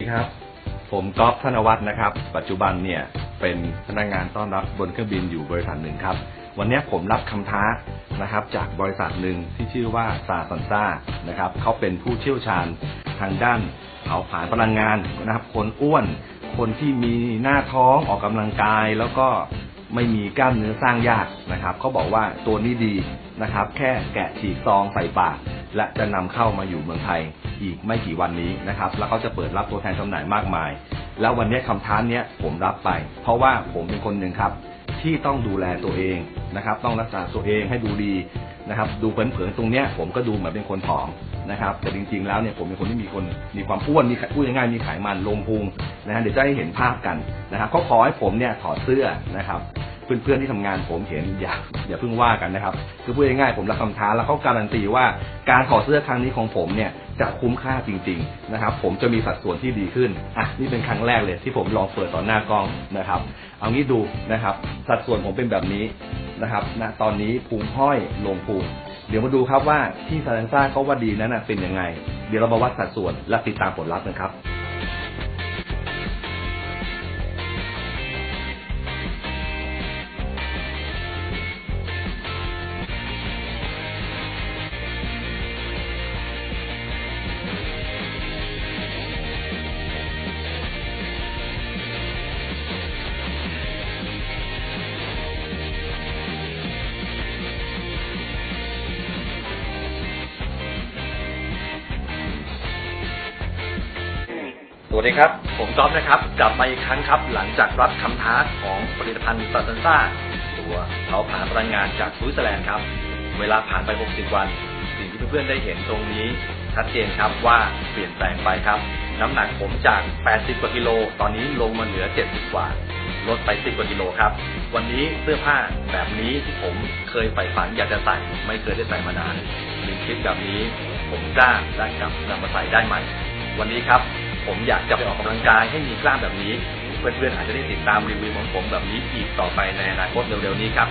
สวัสดีครับ ผมก๊อฟธนวัฒน์นะครับ ปัจจุบันเนี่ยเป็นพนักงานต้อนรับบนเครื่องบินอยู่บริษัทหนึ่งครับ วันนี้ผมรับคำท้านะครับ จากบริษัทหนึ่งที่ชื่อว่าซาซันซ่านะครับเขาเป็นผู้เชี่ยวชาญทางด้านเผาผลาญพลังงานนะครับ คนอ้วน คนที่มีหน้าท้องออกกำลังกาย แล้วก็ไม่มีกล้ามเนื้อสร้างยากนะครับเขาบอกว่าตัวนี้ดีนะครับ แค่แกะฉีกซองใส่ปาก และจะนำเข้ามาอยู่เมืองไทยอีกไม่กี่วันนี้นะครับ แล้วเขาจะเปิดรับตัวแทนจำหน่ายมากมาย แล้ววันนี้คำท้าเนี้ยผมรับไป เพราะว่าผมเป็นคนหนึ่งครับ ที่ต้องดูแลตัวเองนะครับ ต้องรักษาตัวเองให้ดูดีนะครับ ดูเผินๆตรงเนี้ยผมก็ดูเหมือนเป็นคนผอมนะครับ แต่จริงๆแล้วเนี่ยผมเป็นคนที่มีคนมีความอ้วนมีไขพูดง่ายๆมีไขมันลงพุงนะฮะเดี๋ยวจะให้เห็นภาพกันนะครับเขาขอให้ผมเนี่ยถอดเสื้อนะครับ เพื่อนๆที่ทำงานผมเห็นอย่าอย่าเพิ่งว่ากันนะครับ คือพูดง่ายๆผมรับคำท้าแล้วเขาการันตีว่าการถอดเสื้อครั้งนี้ของผมเนี่ยจะคุ้มค่าจริง ๆนะครับ ผมจะมีสัดส่วนที่ดีขึ้นอะนี่เป็นครั้งแรกเลยที่ผมลองเปิดต่อหน้ากล้องนะครับ เอางี้ดูนะครับ สัดส่วนผมเป็นแบบนี้นะครับณตอนนี้พุงห้อยลงพุงเดี๋ยวมาดูครับว่าที่ซาเลนซ่าเขาว่าดีนั้นนะเป็นยังไง เดี๋ยวเรามาวัดสัดส่วนและติดตามผลลัพธ์นะครับ สวัสดีครับ ผมก๊อฟนะครับ กลับมาอีกครั้งครับ หลังจากรับคำท้าของผลิตภัณฑ์ซาซันซ่าตัวเผาผลาญพลังงานจากสวิตเซอร์แลนด์ครับ เวลาผ่านไป 60 วัน สิ่งที่เพื่อนๆได้เห็นตรงนี้ ชัดเจนครับว่าเปลี่ยนแปลงไปครับ น้ำหนักผมจาก 80 กว่ากิโล ตอนนี้ลงมาเหลือ 70 กว่า ลดไป 10 กว่ากิโลครับ วันนี้เสื้อผ้าแบบนี้ที่ผมเคยใฝ่ฝันอยากจะใส่ ไม่เคยได้ใส่มานานหนึ่งคลิปแบบนี้ ผมกล้าได้กลับนำมาใส่ได้ใหม่ วันนี้ครับ ผมอยากจะไปออกกำลังกายให้มีกล้ามแบบนี้ เพื่อนๆอาจจะได้ติดตามรีวิวของผมแบบนี้อีกต่อไปในอนาคตเร็วๆนี้ครับ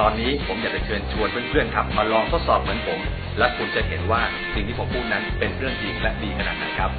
ตอนนี้ผมอยากจะเชิญชวนเพื่อนๆครับมาลองทดสอบเหมือนผม และคุณจะเห็นว่าสิ่งที่ผมพูดนั้นเป็นเรื่องจริงและดีขนาดไหนครับ